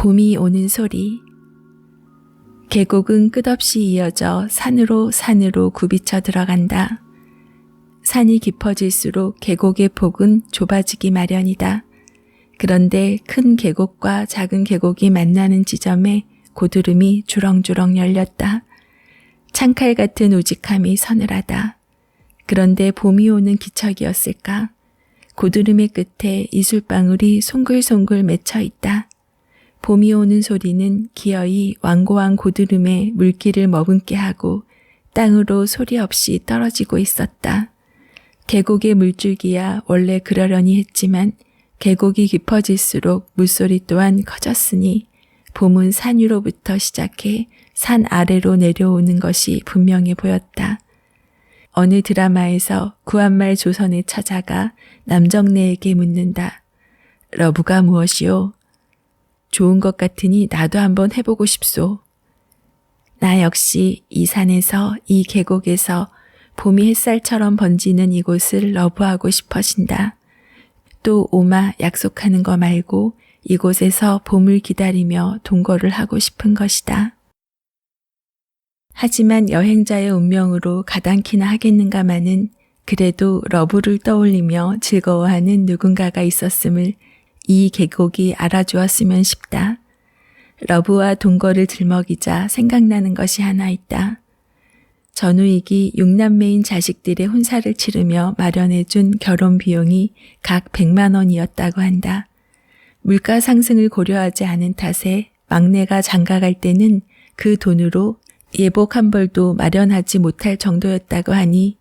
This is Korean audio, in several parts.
봄이 오는 소리. 계곡은 끝없이 이어져 산으로 산으로 굽이쳐 들어간다. 산이 깊어질수록 계곡의 폭은 좁아지기 마련이다. 그런데 큰 계곡과 작은 계곡이 만나는 지점에 고드름이 주렁주렁 열렸다. 창칼 같은 우직함이 서늘하다. 그런데 봄이 오는 기척이었을까? 고드름의 끝에 이슬방울이 송글송글 맺혀 있다. 봄이 오는 소리는 기어이 완고한 고드름에 물기를 머금게 하고 땅으로 소리 없이 떨어지고 있었다. 계곡의 물줄기야 원래 그러려니 했지만 계곡이 깊어질수록 물소리 또한 커졌으니 봄은 산 위로부터 시작해 산 아래로 내려오는 것이 분명해 보였다. 어느 드라마에서 구한말 조선에 찾아가 남정네에게 묻는다. 러브가 무엇이오? 좋은 것 같으니 나도 한번 해보고 싶소. 나 역시 이 산에서 이 계곡에서 봄이 햇살처럼 번지는 이곳을 러브하고 싶어진다. 또 오마 약속하는 거 말고 이곳에서 봄을 기다리며 동거를 하고 싶은 것이다. 하지만 여행자의 운명으로 가당키나 하겠는가마는 그래도 러브를 떠올리며 즐거워하는 누군가가 있었음을 이 계곡이 알아주었으면 싶다. 러브와 동거를 들먹이자 생각나는 것이 하나 있다. 전우익이 육남매인 자식들의 혼사를 치르며 마련해준 결혼 비용이 각 100만 원이었다고 한다. 물가 상승을 고려하지 않은 탓에 막내가 장가갈 때는 그 돈으로 예복 한 벌도 마련하지 못할 정도였다고 하니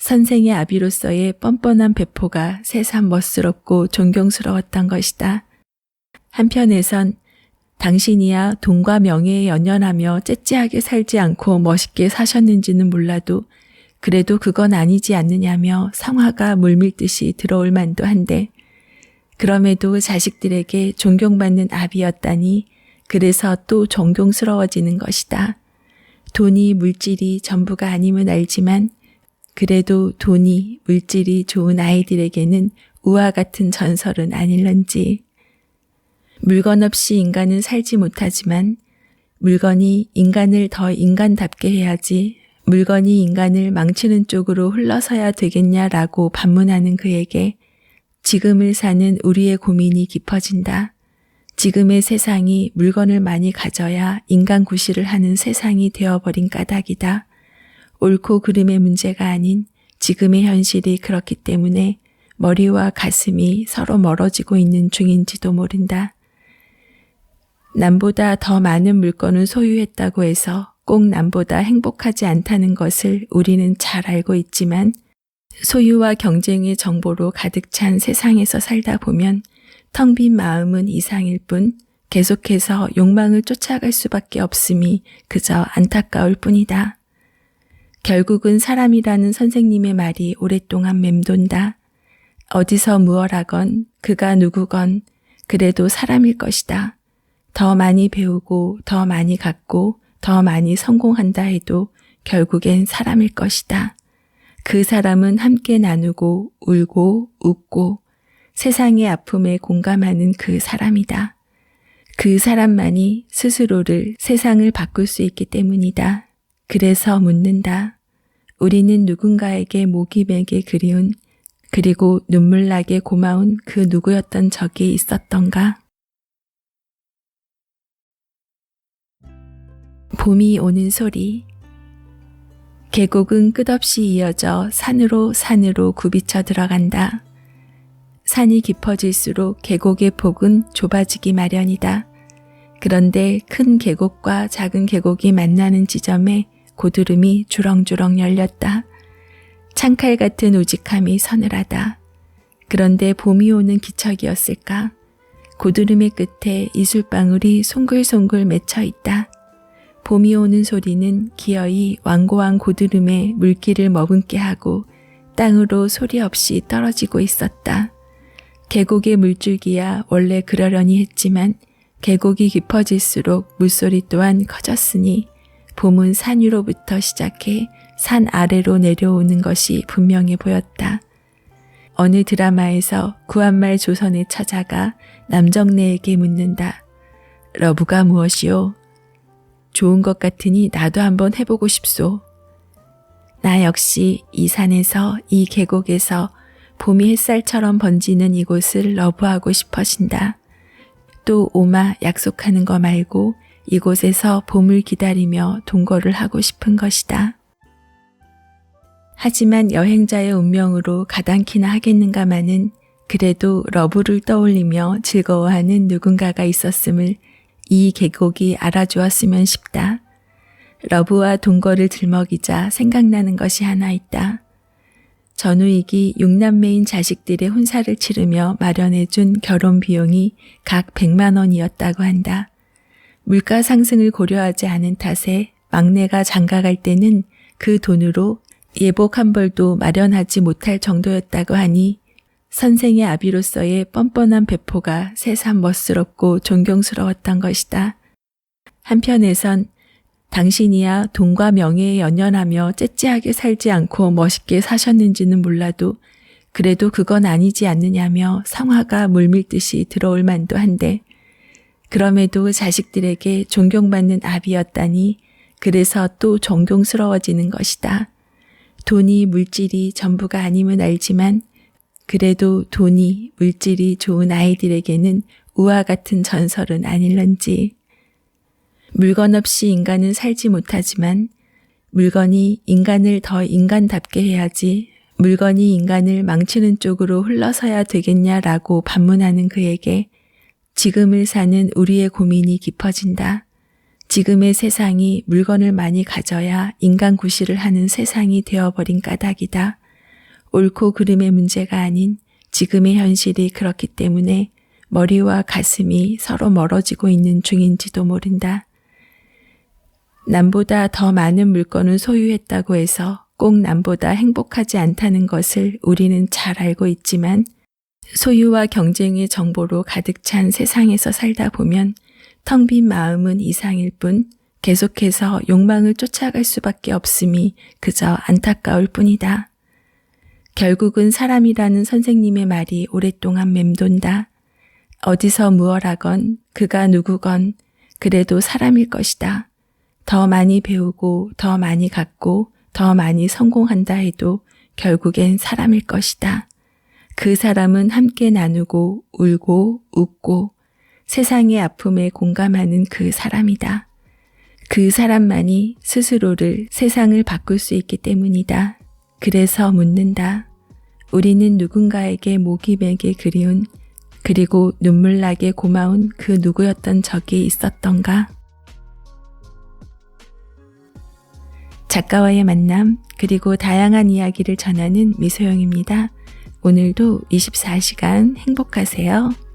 선생의 아비로서의 뻔뻔한 배포가 새삼 멋스럽고 존경스러웠던 것이다. 한편에선 당신이야 돈과 명예에 연연하며 째째하게 살지 않고 멋있게 사셨는지는 몰라도 그래도 그건 아니지 않느냐며 성화가 물밀듯이 들어올 만도 한데 그럼에도 자식들에게 존경받는 아비였다니 그래서 또 존경스러워지는 것이다. 돈이 물질이 전부가 아님은 알지만 그래도 돈이 물질이 좋은 아이들에게는 우화 같은 전설은 아닐런지. 물건 없이 인간은 살지 못하지만 물건이 인간을 더 인간답게 해야지 물건이 인간을 망치는 쪽으로 흘러서야 되겠냐라고 반문하는 그에게 지금을 사는 우리의 고민이 깊어진다. 지금의 세상이 물건을 많이 가져야 인간 구실을 하는 세상이 되어버린 까닭이다. 옳고 그름의 문제가 아닌 지금의 현실이 그렇기 때문에 머리와 가슴이 서로 멀어지고 있는 중인지도 모른다. 남보다 더 많은 물건을 소유했다고 해서 꼭 남보다 행복하지 않다는 것을 우리는 잘 알고 있지만 소유와 경쟁의 정보로 가득 찬 세상에서 살다 보면 텅 빈 마음은 이상일 뿐 계속해서 욕망을 쫓아갈 수밖에 없음이 그저 안타까울 뿐이다. 결국은 사람이라는 선생님의 말이 오랫동안 맴돈다. 어디서 무엇하건 그가 누구건 그래도 사람일 것이다. 더 많이 배우고 더 많이 갖고 더 많이 성공한다 해도 결국엔 사람일 것이다. 그 사람은 함께 나누고 울고 웃고 세상의 아픔에 공감하는 그 사람이다. 그 사람만이 스스로를 세상을 바꿀 수 있기 때문이다. 그래서 묻는다. 우리는 누군가에게 목이 맥게 그리운 그리고 눈물나게 고마운 그 누구였던 적이 있었던가? 봄이 오는 소리. 계곡은 끝없이 이어져 산으로 산으로 굽이쳐 들어간다. 산이 깊어질수록 계곡의 폭은 좁아지기 마련이다. 그런데 큰 계곡과 작은 계곡이 만나는 지점에 고드름이 주렁주렁 열렸다. 창칼 같은 우직함이 서늘하다. 그런데 봄이 오는 기척이었을까? 고드름의 끝에 이슬방울이 송글송글 맺혀 있다. 봄이 오는 소리는 기어이 완고한 고드름에 물기를 머금게 하고 땅으로 소리 없이 떨어지고 있었다. 계곡의 물줄기야 원래 그러려니 했지만 계곡이 깊어질수록 물소리 또한 커졌으니 봄은 산 위로부터 시작해 산 아래로 내려오는 것이 분명해 보였다. 어느 드라마에서 구한말 조선에 찾아가 남정네에게 묻는다. 러브가 무엇이오? 좋은 것 같으니 나도 한번 해보고 싶소. 나 역시 이 산에서 이 계곡에서 봄이 햇살처럼 번지는 이곳을 러브하고 싶어진다. 또 오마 약속하는 거 말고 이곳에서 봄을 기다리며 동거를 하고 싶은 것이다. 하지만 여행자의 운명으로 가당키나 하겠는가마는 그래도 러브를 떠올리며 즐거워하는 누군가가 있었음을 이 계곡이 알아주었으면 싶다. 러브와 동거를 들먹이자 생각나는 것이 하나 있다. 전우익이 육남매인 자식들의 혼사를 치르며 마련해준 결혼 비용이 각 100만 원이었다고 한다. 물가 상승을 고려하지 않은 탓에 막내가 장가갈 때는 그 돈으로 예복 한 벌도 마련하지 못할 정도였다고 하니 선생의 아비로서의 뻔뻔한 배포가 새삼 멋스럽고 존경스러웠던 것이다. 한편에선 당신이야 돈과 명예에 연연하며 째째하게 살지 않고 멋있게 사셨는지는 몰라도 그래도 그건 아니지 않느냐며 성화가 물밀듯이 들어올 만도 한데 그럼에도 자식들에게 존경받는 아비였다니 그래서 또 존경스러워지는 것이다. 돈이 물질이 전부가 아님은 알지만 그래도 돈이 물질이 좋은 아이들에게는 우화 같은 전설은 아닐런지. 물건 없이 인간은 살지 못하지만 물건이 인간을 더 인간답게 해야지 물건이 인간을 망치는 쪽으로 흘러서야 되겠냐라고 반문하는 그에게 지금을 사는 우리의 고민이 깊어진다. 지금의 세상이 물건을 많이 가져야 인간 구실을 하는 세상이 되어버린 까닭이다. 옳고 그름의 문제가 아닌 지금의 현실이 그렇기 때문에 머리와 가슴이 서로 멀어지고 있는 중인지도 모른다. 남보다 더 많은 물건을 소유했다고 해서 꼭 남보다 행복하지 않다는 것을 우리는 잘 알고 있지만 소유와 경쟁의 정보로 가득 찬 세상에서 살다 보면 텅 빈 마음은 이상일 뿐 계속해서 욕망을 쫓아갈 수밖에 없음이 그저 안타까울 뿐이다. 결국은 사람이라는 선생님의 말이 오랫동안 맴돈다. 어디서 무얼하건 그가 누구건 그래도 사람일 것이다. 더 많이 배우고 더 많이 갖고 더 많이 성공한다 해도 결국엔 사람일 것이다. 그 사람은 함께 나누고 울고 웃고 세상의 아픔에 공감하는 그 사람이다. 그 사람만이 스스로를 세상을 바꿀 수 있기 때문이다. 그래서 묻는다. 우리는 누군가에게 목이 베게 그리운 그리고 눈물나게 고마운 그 누구였던 적이 있었던가? 작가와의 만남, 그리고 다양한 이야기를 전하는 미소영입니다. 오늘도 24시간 행복하세요.